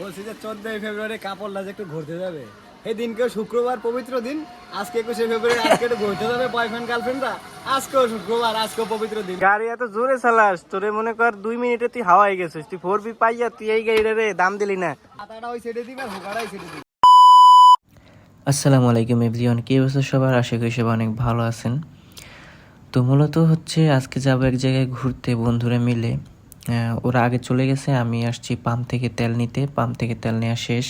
বলছি যে চোদ্দই ফেব্রুয়ারি কাপড় লাজ একটু ঘুরতে যাবে। এই দিনকেও শুক্রবার পবিত্র দিন আজকে একুশে ফেব্রুয়ারি আজকে একটু ঘুরতে যাবে বয়ফ্রেন্ড গার্লফ্রেন্ডরা আজকেও শুক্রবার আজকেও পবিত্র দিন। গাড়ি এত জোরে চালাস তোরে মনে কর দুই মিনিটে তুই হাওয়াই গেছিস তুই ফোর বি পাইয়া তুই এই গাড়িটা রে দাম দিলি না। হাতাটা ওই সেটে দিবে আর হুকাটাই সেটে দিবে। আসসালামু আলাইকুম এভরিওয়ান কি অবস্থা সবার? আশা করি সবাই অনেক ভালো আছেন। তো মূলত হচ্ছে আজকে যাব এক জায়গায় ঘুরতে বন্ধুরা মিলে। ওরা আগে চলে গেছে, আমি আসছি পাম্প থেকে তেল নিতে, পাম্প থেকে তেল নেওয়া শেষ।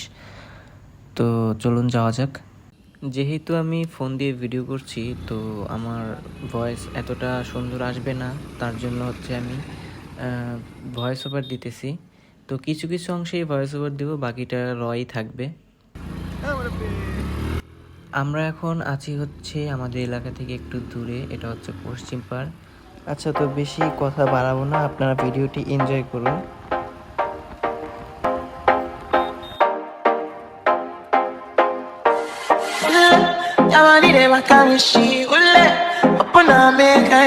তো চলুন যাওয়া যাক। যেহেতু আমি ফোন দিয়ে ভিডিও করছি, তো আমার ভয়েস এতটা সুন্দর আসবে না, তার জন্য হচ্ছে আমি ভয়েস ওভার দিতেছি। তো কিছু কিছু অংশেই ভয়েস ওভার দেবো, বাকিটা রই থাকবে। আমরা এখন আছি হচ্ছে আমাদের এলাকা থেকে একটু দূরে, এটা হচ্ছে পশ্চিম পাড়। আচ্ছা তো বেশি কথা বাড়াবো না আপনারা ভিডিওটি এনজয় করুন Yamani de bakamishi ule Upona meka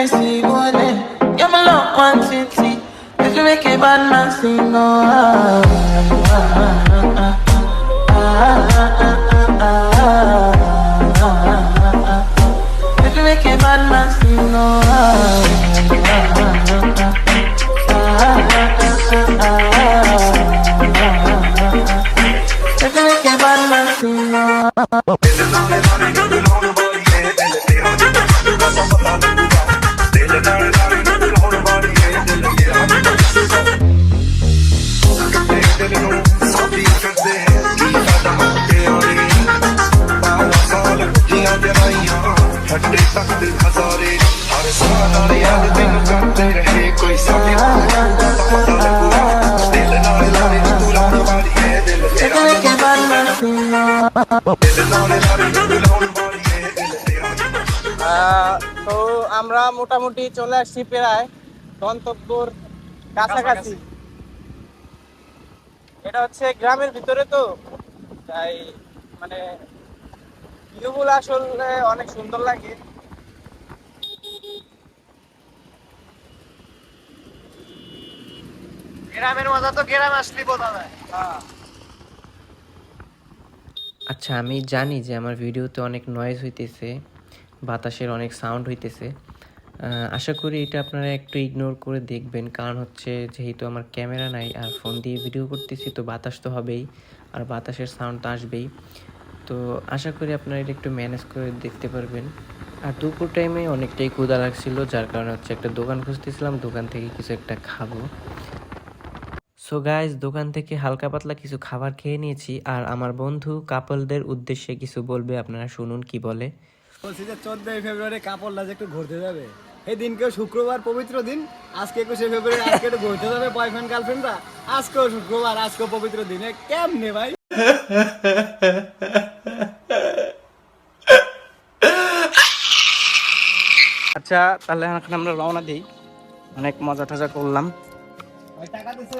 ule Yamalo one city If you make a bad man sing oh This is not enough. তো আমরা মোটামুটি চলে আসছি প্রায় গন্তব্যর কাছাকাছি। এটা হচ্ছে গ্রামের ভিতরে তো তাই মানে ভিউগুলো আসলে অনেক সুন্দর লাগে। গ্রামের মজা তো গ্রাম আসলেই বোঝা যায়। হ্যাঁ। আচ্ছা আমি জানি যে আমার ভিডিওতে অনেক নয়েজ হইতেছে, বাতাসের অনেক সাউন্ড হইতেছে। আশা করি এটা আপনারা একটু ইগনোর করে দেখবেন। কারণ হচ্ছে যেহেতু আমার ক্যামেরা নাই আর ফোন দিয়ে ভিডিও করতেছি, তো বাতাস তো হবেই আর বাতাসের সাউন্ড তো আসবেই। তো আশা করি আপনারা এটা একটু ম্যানেজ করে দেখতে পারবেন। আর দুপুর টাইমে অনেকটাই ক্ষুধা লাগছিল, যার কারণে হচ্ছে একটা দোকান খুঁজতেছিলাম, দোকান থেকে কিছু একটা খাব। সো গাইজ দোকান থেকে হালকা পাতলা কিছু খাবার খেয়ে নিয়েছি আর আমার বন্ধু কাপলদের উদ্দেশ্যে কিছু বলবে আপনারা শুনুন কি বলে। বলছি যে চোদ্দই ফেব্রুয়ারি কাপড় লাজ একটু ঘুরতে যাবে। এই দিনকেও শুক্রবার পবিত্র দিন আজকে একুশে ফেব্রুয়ারি আজকে একটু ঘুরতে যাবে বয়ফ্রেন্ড গার্লফ্রেন্ডরা আজকেও শুক্রবার আজকেও পবিত্র দিনে। কেমনে ভাই? আচ্ছা তাহলে এখন আমরা রওনা দিই। অনেক মজা টজা করলাম টাকা দিছে।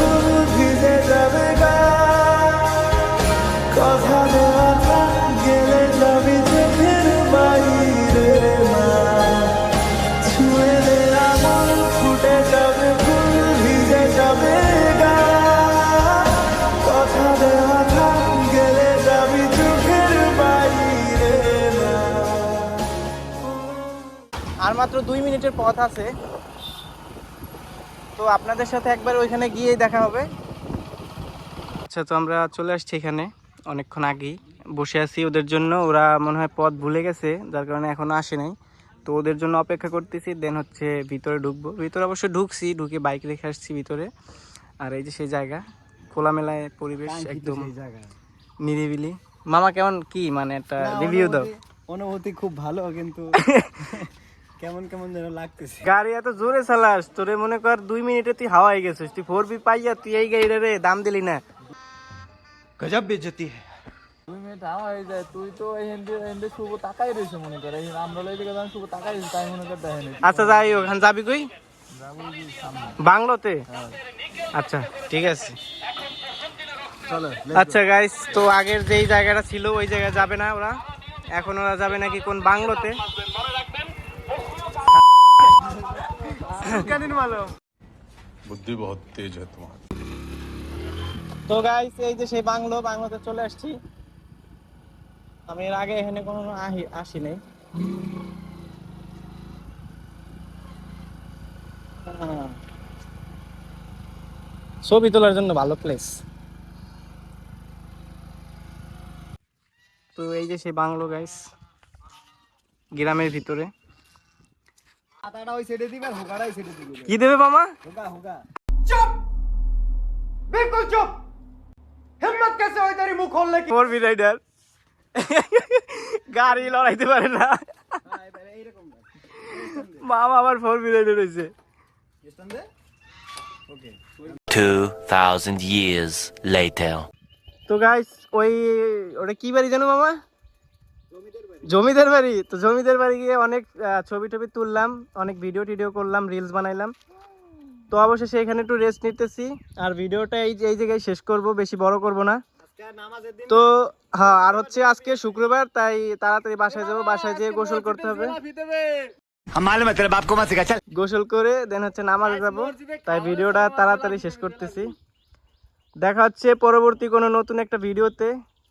আর মাত্র দুই মিনিটের পথ আছে। তো আপনাদের সাথে একবার ওইখানে গিয়েই দেখা হবে। আচ্ছা তো আমরা চলে আসছি এখানে অনেকক্ষণ আগেই। বসে আছি ওদের জন্য। ওরা মনে হয় পথ ভুলে গেছে যার কারণে এখনও আসে নাই। তো ওদের জন্য অপেক্ষা করতেছি দেন হচ্ছে ভিতরে ঢুকবো। ভিতরে অবশ্য ঢুকছি ঢুকে বাইক রেখে আসছি ভিতরে। আর এই যে সেই জায়গা খোলামেলায় পরিবেশ একদম নিরিবিলি। মামা কেমন কি মানে একটা রিভিউ দাও। অনুভূতি খুব ভালো কিন্তু কেমন কেমন যেন লাগতেছে। গাড়ি এত জোরে চালাস তোরে মনে কর দুই মিনিটে তুই হাওয়াই গেছিস তুই ফোর বি পাইয়া তুই এই গাড়ি রে দাম দিলি না। গজব বেজতি হাওয়া হয়ে যায় তুই তো এই হেন্ডে হেন্ডে শুভ তাকাই রয়েছে মনে কর। শুভ তাকাই রয়েছে তাই মনে কর আচ্ছা যাই ওখান যাবি কই? বাংলোতে? হ্যাঁ। আচ্ছা ঠিক আছে। আচ্ছা গাইস তো আগের যেই জায়গাটা ছিল ওই জায়গায় যাবে না ওরা। এখন ওরা যাবে নাকি কোন বাংলোতে? বুদ্ধি বহুত তেজ হয় তোমার। তো গাইস এই যে সেই বাংলো বাংলোতে চলে আসছি। আমি এর আগে এখানে কোনো আহি আসি নাই। হ্যাঁ। ছবি তোলার জন্য ভালো প্লেস তো এই যে সেই বাংলো গাইস গ্রামের ভিতরে। পাতাটা ওই সাইডে দিবে আর হুগাটা ওই সাইডে দিবে। কি দেবে মামা? হুগা হুগা। ফোর বি রাইডার গাড়ি লড়াইতে পারে না। হ্যাঁ, এবারে এইরকম মামা আবার ফোর বি রাইডার দে ওকে। 2,000 years later. তো গাইস ওই ওটা কি বাড়ি জানো মামা? জমিদার বাড়ি, তো জমিদার বাড়ি গিয়ে অনেক ছবি টবি তুললাম, অনেক ভিডিও টিডিও করলাম রিলস বানাইলাম। তো অবশেষে এখানে একটু রেস্ট নিতেছি, আর ভিডিওটা এই এই জায়গায় শেষ করব, বেশি বড় করব না। তো হ্যাঁ আর হচ্ছে আজকে শুক্রবার, তাই তাড়াতাড়ি বাসায় যাব, বাসায় যেয়ে গোসল করতে হবে। গোসল করে দেন হচ্ছে নামাজ যাব, তাই ভিডিওটা তাড়াতাড়ি শেষ করতেছি। দেখা হচ্ছে পরবর্তী কোনো নতুন একটা ভিডিওতে